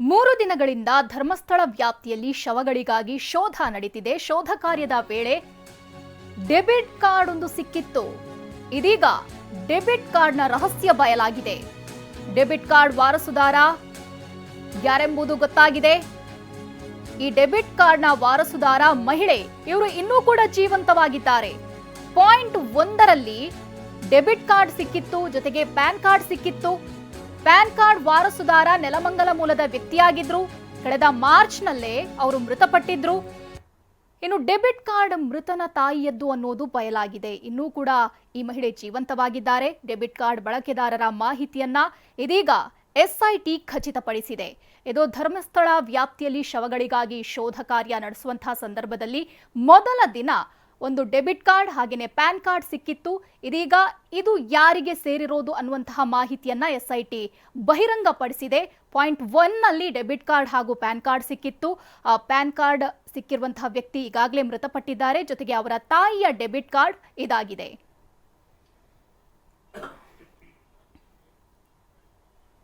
ಮೂರು ದಿನಗಳಿಂದ ಧರ್ಮಸ್ಥಳ ವ್ಯಾಪ್ತಿಯಲ್ಲಿ ಶವಗಳಿಗಾಗಿ ಶೋಧ ನಡೀತಿದೆ. ಶೋಧ ಕಾರ್ಯದ ವೇಳೆ ಡೆಬಿಟ್ ಕಾರ್ಡ್ ಒಂದು ಸಿಕ್ಕಿತ್ತು. ಇದೀಗ ಡೆಬಿಟ್ ಕಾರ್ಡ್ನ ರಹಸ್ಯ ಬಯಲಾಗಿದೆ. ಡೆಬಿಟ್ ಕಾರ್ಡ್ ವಾರಸುದಾರ ಯಾರೆಂಬುದು ಗೊತ್ತಾಗಿದೆ? ಈ ಡೆಬಿಟ್ ಕಾರ್ಡ್ನ ವಾರಸುದಾರ ಮಹಿಳೆ. ಇವರು ಇನ್ನೂ ಕೂಡ ಜೀವಂತವಾಗಿದ್ದಾರೆ. ಪಾಯಿಂಟ್ ಒಂದರಲ್ಲಿ ಡೆಬಿಟ್ ಕಾರ್ಡ್ ಸಿಕ್ಕಿತ್ತು, ಜೊತೆಗೆ ಪ್ಯಾನ್ ಕಾರ್ಡ್ ಸಿಕ್ಕಿತ್ತು. ಪ್ಯಾನ್ ಕಾರ್ಡ್ ವಾರಸುದಾರ ನೆಲಮಂಗಲ ಮೂಲದ ವ್ಯಕ್ತಿಯಾಗಿದ್ರು. ಕಳೆದ ಮಾರ್ಚ್ನಲ್ಲೇ ಅವರು ಮೃತಪಟ್ಟಿದ್ರು. ಇನ್ನು ಡೆಬಿಟ್ ಕಾರ್ಡ್ ಮೃತನ ತಾಯಿಯದ್ದು ಅನ್ನೋದು ಬಯಲಾಗಿದೆ. ಇನ್ನೂ ಕೂಡ ಈ ಮಹಿಳೆ ಜೀವಂತವಾಗಿದ್ದಾರೆ. ಡೆಬಿಟ್ ಕಾರ್ಡ್ ಬಳಕೆದಾರರ ಮಾಹಿತಿಯನ್ನ ಇದೀಗ ಎಸ್ಐಟಿ ಖಚಿತಪಡಿಸಿದೆ. ಇದು ಧರ್ಮಸ್ಥಳ ವ್ಯಾಪ್ತಿಯಲ್ಲಿ ಶವಗಳಿಗಾಗಿ ಶೋಧ ಕಾರ್ಯ ನಡೆಸುವಂತಹ ಸಂದರ್ಭದಲ್ಲಿ ಮೊದಲ ದಿನ ಒಂದು ಡೆಬಿಟ್ ಕಾರ್ಡ್ ಹಾಗೆಯೇ ಪ್ಯಾನ್ ಕಾರ್ಡ್ ಸಿಕ್ಕಿತ್ತು. ಇದೀಗ ಇದು ಯಾರಿಗೆ ಸೇರಿರೋದು ಅನ್ನುವಂತಹ ಮಾಹಿತಿಯನ್ನ ಎಸ್ಐಟಿ ಬಹಿರಂಗಪಡಿಸಿದೆ. ಪಾಯಿಂಟ್ ಒನ್ನಲ್ಲಿ ಡೆಬಿಟ್ ಕಾರ್ಡ್ ಹಾಗೂ ಪ್ಯಾನ್ ಕಾರ್ಡ್ ಸಿಕ್ಕಿತ್ತು. ಪ್ಯಾನ್ ಕಾರ್ಡ್ ಸಿಕ್ಕಿರುವಂತಹ ವ್ಯಕ್ತಿ ಈಗಾಗಲೇ ಮೃತಪಟ್ಟಿದ್ದಾರೆ. ಜೊತೆಗೆ ಅವರ ತಾಯಿಯ ಡೆಬಿಟ್ ಕಾರ್ಡ್ ಇದಾಗಿದೆ.